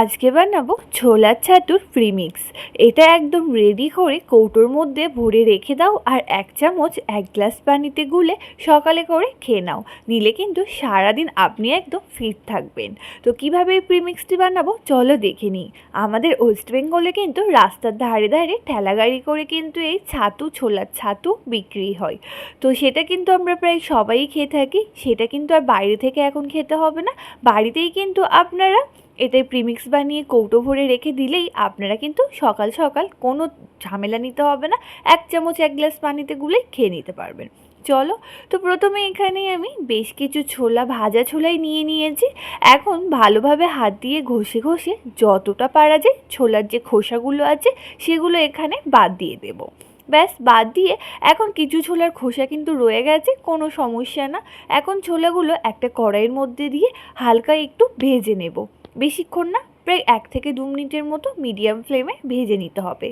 আজকে বানাবো ছোলার ছাতুর প্রিমিক্স এটা একদম রেডি করে কৌটোর মধ্যে ভরে রেখে দাও আর এক চামচ এক গ্লাস পানিতে গুলে সকালে করে খেয়ে নাও। নিলে কিন্তু সারাদিন আপনি একদম ফিট থাকবেন। তো কীভাবে এই প্রিমিক্সটি বানাবো চলো দেখে নিই। আমাদের ওয়েস্ট বেঙ্গলে কিন্তু রাস্তার ধারে ধারে ঠেলা গাড়ি করে কিন্তু এই ছাতু ছোলার ছাতু বিক্রি হয়। তো সেটা কিন্তু আমরা প্রায় সবাই খেয়ে থাকি, সেটা কিন্তু আর বাইরে থেকে এখন খেতে হবে না। বাড়িতেই কিন্তু আপনারা এটাই প্রিমিক্স বানিয়ে কৌটো ভরে রেখে দিলেই আপনারা কিন্তু সকাল সকাল কোনো ঝামেলা নিতে হবে না। এক চামচ, এক গ্লাস পানিতে গুলে খেয়ে নিতে পারবেন। চলো, তো প্রথমে এখানে আমি বেশ কিছু ছোলা, ভাজা ছোলাই নিয়ে নিয়েছি। এখন ভালোভাবে হাত দিয়ে ঘষে ঘষে যতটা পারা যায় ছোলার যে খোসাগুলো আছে সেগুলো এখানে বাদ দিয়ে দেবো। ব্যাস, বাদ দিয়ে এখন কিছু ছোলার খোসা কিন্তু রয়ে গেছে, কোনো সমস্যা না। এখন ছোলাগুলো একটা কড়াইয়ের মধ্যে দিয়ে হালকা একটু ভেজে নেব। বেশিক্ষণ না, প্রায় এক থেকে দু মিনিটের মতো মিডিয়াম ফ্লেমে ভেজে নিতে হবে।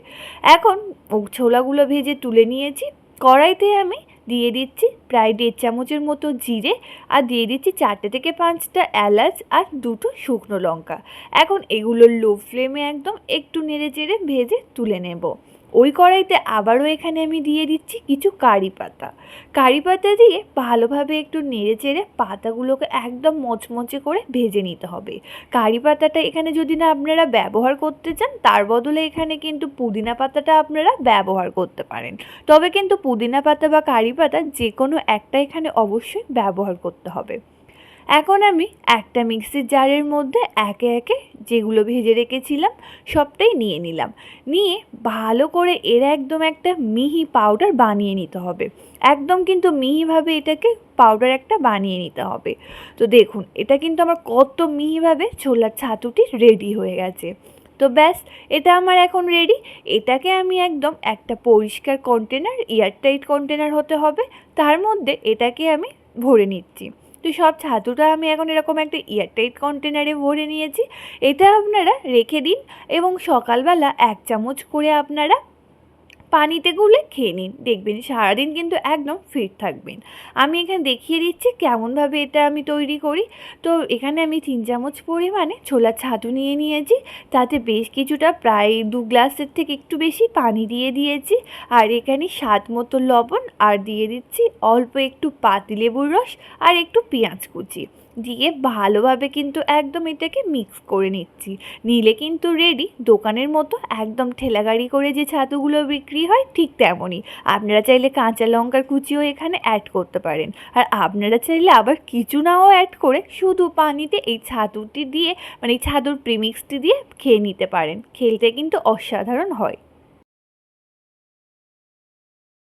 এখন ছোলাগুলো ভেজে তুলে নিয়েছি। কড়াইতে আমি দিয়ে দিচ্ছি প্রায় দেড় চামচের মতো জিরে আর দিয়ে দিচ্ছি চারটে থেকে পাঁচটা এলাচ আর দুটো শুকনো লঙ্কা। এখন এগুলো লো ফ্লেমে একদম একটু নেড়ে চেড়ে ভেজে তুলে নেব। ওই কড়াইতে আবারও এখানে আমি দিয়ে দিচ্ছি কিছু কারি পাতা। কারি পাতা দিয়ে ভালোভাবে একটু নেড়ে চেড়ে পাতাগুলোকে একদম মচমচে করে ভেজে নিতে হবে। কারি পাতাটা এখানে যদি না আপনারা ব্যবহার করতে চান, তার বদলে এখানে কিন্তু পুদিনা পাতাটা আপনারা ব্যবহার করতে পারেন। তবে কিন্তু পুদিনা পাতা বা কারি পাতা যে কোনো একটা এখানে অবশ্যই ব্যবহার করতে হবে। এখন আমি একটা মিক্সির জারের মধ্যে একে একে যেগুলো ভেজে রেখেছিলাম সবটাই নিয়ে নিলাম। নিয়ে ভালো করে এর একদম একটা মিহি পাউডার বানিয়ে নিতে হবে। একদম কিন্তু মিহিভাবে এটাকে পাউডার একটা বানিয়ে নিতে হবে। তো দেখুন, এটা কিন্তু আমার কত মিহিভাবে ছোলার ছাতুটি রেডি হয়ে গেছে। তো ব্যাস, এটা আমার এখন রেডি। এটাকে আমি একদম একটা পরিষ্কার কন্টেনার, এয়ারটাইট কন্টেনার হতে হবে। তার মধ্যে এটাকে আমি ভরে নিচ্ছি। তো সব ছাতুটা আমি এখন এরকম একটা এয়ারটাইট কন্টেনারে ভরে নিয়েছি। এটা আপনারা রেখে দিন এবং সকালবেলা এক চামচ করে আপনারা পানিতে গুলে খেয়ে নিন। দেখবেন সারাদিন কিন্তু একদম ফিট থাকবেন। আমি এখানে দেখিয়ে দিচ্ছি কেমনভাবে এটা আমি তৈরি করি। তো এখানে আমি তিন চামচ পরিমাণে ছোলার ছাতু নিয়ে নিয়েছি। তাতে বেশ কিছুটা প্রায় দু গ্লাসের থেকে একটু বেশি পানি দিয়ে দিয়েছি। আর এখানে স্বাদ মতো লবণ আর দিয়ে দিচ্ছি অল্প একটু পাতিলেবুর রস আর একটু পেঁয়াজ কুচি। দিয়ে ভালোভাবে কিন্তু একদম এটাকে মিক্স করে নিচ্ছি। নিলে কিন্তু রেডি দোকানের মতো একদম ঠেলাগাড়ি করে যে ছাতুগুলো বিক্রি হয় ঠিক তেমনই। আপনারা চাইলে কাঁচা লঙ্কার কুচিও এখানে অ্যাড করতে পারেন। আর আপনারা চাইলে আবার কিছু নাও অ্যাড করে শুধু পানিতে এই ছাতুটি দিয়ে মানে এই ছাতুর প্রিমিক্সটি দিয়ে খেয়ে নিতে পারেন। খেলতে কিন্তু অসাধারণ হয়।